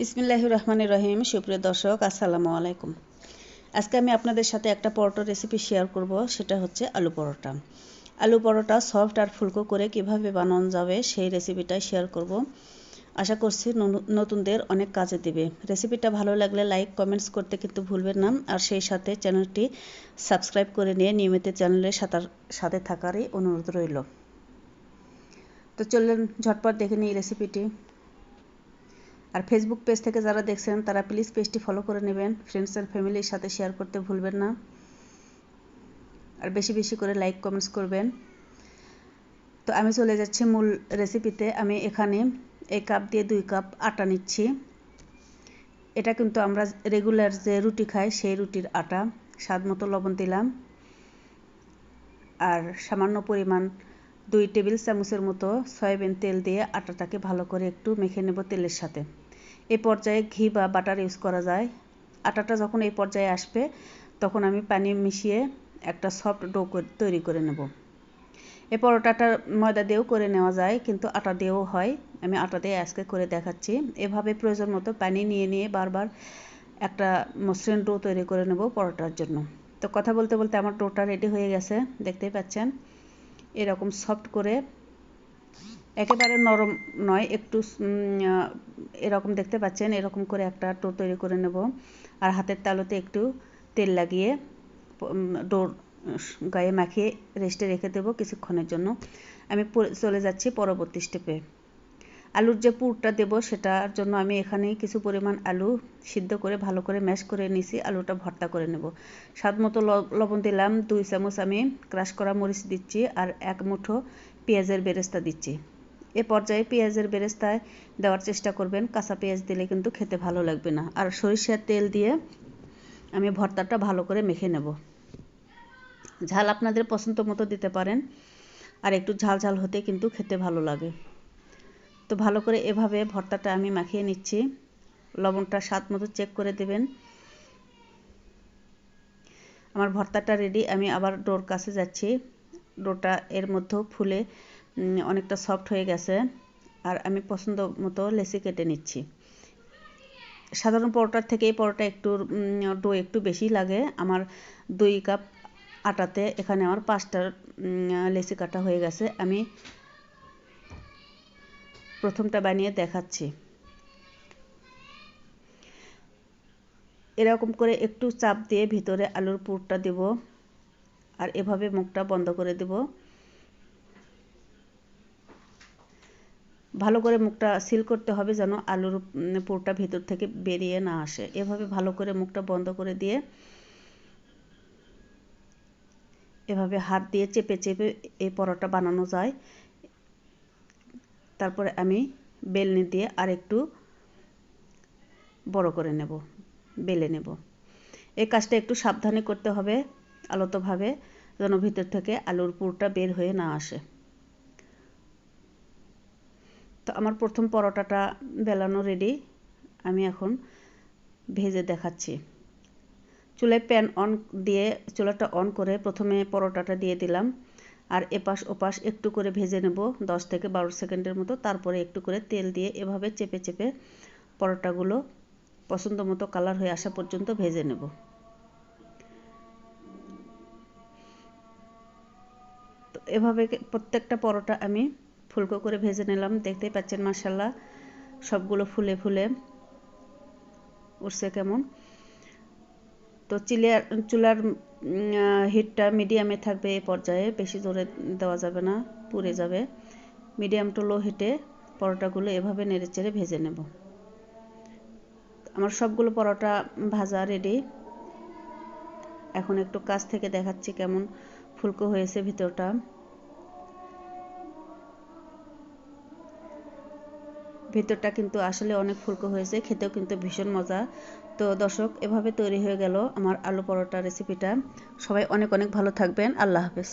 বিসমিল্লাহ রহমান রহিম। সুপ্রিয় দর্শক, আসসালামু আলাইকুম। আজকে আমি আপনাদের সাথে একটা পরোটা রেসিপি শেয়ার করব, সেটা হচ্ছে আলু পরোটা। আলু পরোটা সফট আর ফুলকো করে কীভাবে বানানো যাবে সেই রেসিপিটাই শেয়ার করব। আশা করছি নতুনদের অনেক কাজে দেবে। রেসিপিটা ভালো লাগলে লাইক কমেন্টস করতে কিন্তু ভুলবেন না। আর সেই সাথে চ্যানেলটি সাবস্ক্রাইব করে নিয়ে নিয়মিত চ্যানেলের সাথে থাকারই অনুরোধ রইল। তো চললেন ঝটপট দেখে নিই রেসিপিটি আর ফেসবুক পেজ থেকে যারা দেখছেন, তারা প্লিজ পেজটি ফলো করে নেবেন। ফ্রেন্ডস অ্যান্ড ফ্যামিলির সাথে শেয়ার করতে ভুলবেন না। আর বেশি বেশি করে লাইক কমেন্টস করবেন। তো আমি চলে যাচ্ছি মূল রেসিপিতে আমি এখানে এই কাপ দিয়ে দুই কাপ আটা নিচ্ছি। এটা কিন্তু আমরা রেগুলার যে রুটি খাই, সেই রুটির আটা। স্বাদ মতো লবণ দিলাম। আর সামান্য পরিমাণ দুই টেবিল চামচের মতো সয়াবিন তেল দিয়ে আটাটাকে ভালো করে একটু মেখে নেব তেলের সাথে। এই পর্যায়ে ঘি বা বাটার ইউজ করা যায়। আটাটা যখন এই পর্যায়ে আসবে, তখন আমি পানি মিশিয়ে একটা সফট ডো তৈরি করে নেব। এ পরোটাটা ময়দা দিয়েও করে নেওয়া যায়, কিন্তু আটা দিয়েও হয়। আমি আটা দিয়ে আজকে করে দেখাচ্ছি। এভাবে প্রয়োজন মতো পানি নিয়ে নিয়ে বারবার একটা মসৃণ ডো তৈরি করে নেব পরোটার জন্য। তো কথা বলতে বলতে আমার ডোটা রেডি হয়ে গেছে, দেখতেই পাচ্ছেন? এরকম সফট করে একেবারে নরম নয়, একটু এরকম দেখতে পাচ্ছেন, এরকম করে একটা টো তৈরি করে নেব। আর হাতের তালুতে একটু তেল লাগিয়ে ডোর গায়ে মাখিয়ে রেস্টে রেখে দেবো কিছুক্ষণের জন্য। আমি চলে যাচ্ছি পরবর্তী স্টেপে আলুর যে পুরটা দেব সেটার জন্য আমি এখানে কিছু পরিমাণ আলু সিদ্ধ করে ভালো করে ম্যাশ করে নিছি, আলুটা ভর্তা করে নেব। স্বাদ মতো লবণ দিলাম, দুই চামচ আমি ক্রাশ করা মরিচ দিচ্ছি আর এক মুঠো পেঁয়াজের বেরেস্তা দিচ্ছি। এ পর্যায়ে পেঁয়াজের বেরেস্তায় দেওয়ার চেষ্টা করবেন। কাঁচা পেঁয়াজ দিলে কিন্তু খেতে ভালো লাগবে না। আর সরিষার তেল দিয়ে আমি ভর্তাটা ভালো করে মেখে নেব। ঝাল আপনাদের পছন্দ মতো দিতে পারেন, আর একটু ঝাল ঝাল হতে কিন্তু খেতে ভালো লাগে। তো ভালো করে এভাবে ভর্তাটা আমি মাখিয়ে নিচ্ছি। লবণটা স্বাদ মতো চেক করে দেবেন। আমার ভর্তাটা রেডি আমি আবার ডোর কাছে যাচ্ছি। ডোটা এর মধ্যেও ফুলে অনেকটা সফট হয়ে গেছে। আর আমি পছন্দ মতো লেসি কেটে নিচ্ছি। সাধারণ পরোটার থেকে এই পরোটা একটু ডো একটু বেশি লাগে। আমার দুই কাপ আটাতে এখানে আমার পাঁচটা লেসি কাটা হয়ে গেছে। আমি প্রথমটা বানিয়ে দেখাচ্ছি। এরকম করে একটু চাপ দিয়ে ভিতরে আলুর পুরটা দেব। আর এভাবে মুখটা বন্ধ করে দেব। ভালো করে মুখটা সিল করতে হবে যেন আলুর পুরটা ভিতর থেকে বেরিয়ে না আসে। এভাবে ভালো করে মুখটা বন্ধ করে দিয়ে এভাবে হাত দিয়ে চেপে চেপে এই পরোটা বানানো যায়। তারপরে আমি বেলনি দিয়ে আর একটু বড় করে নেব, বেলে নেব। এই কাজটা একটু সাবধানে করতে হবে আলতোভাবে যেন ভিতর থেকে আলুর পুরটা বের হয়ে না আসে। তো আমার প্রথম পরোটাটা বেলানো রেডি আমি এখন ভেজে দেখাচ্ছি। চুলায় প্যান অন দিয়ে চুলাটা অন করে প্রথমে পরোটাটা দিয়ে দিলাম। আর এপাশ ওপাশ একটু করে ভেজে নেব, দশ থেকে বারো সেকেন্ডের মতো। তারপরে একটু করে তেল দিয়ে এভাবে চেপে চেপে পরোটাগুলো পছন্দ মতো কালার হয়ে আসা পর্যন্ত ভেজে নেব। তো এভাবে প্রত্যেকটা পরোটা আমি ফুলকো করে ভেজে নিলাম, দেখতেই পাচ্ছেন মাসাল্লাহ সবগুলো ফুলে ফুলে উঠছে কেমন। তো চিলিয়ার চুলার হিটটা মিডিয়ামে থাকবে এই পর্যায়ে, বেশি জোরে দেওয়া যাবে না, পুড়ে যাবে। মিডিয়াম টু লো হিটে পরোটাগুলো এভাবে নেড়ে চেড়ে ভেজে নেব। আমার সবগুলো পরোটা ভাজা রেডি এখন একটু কাছ থেকে দেখাচ্ছি কেমন ফুলকো হয়েছে ভিতরটা। ভিতরটা কিন্তু আসলে অনেক ফুলকো হয়েছে, খেতেও কিন্তু ভীষণ মজা। তো দর্শক, এভাবে তৈরি হয়ে গেল আমার আলু পরোটা রেসিপিটা সবাই অনেক অনেক ভালো থাকবেন। আল্লাহ হাফেজ।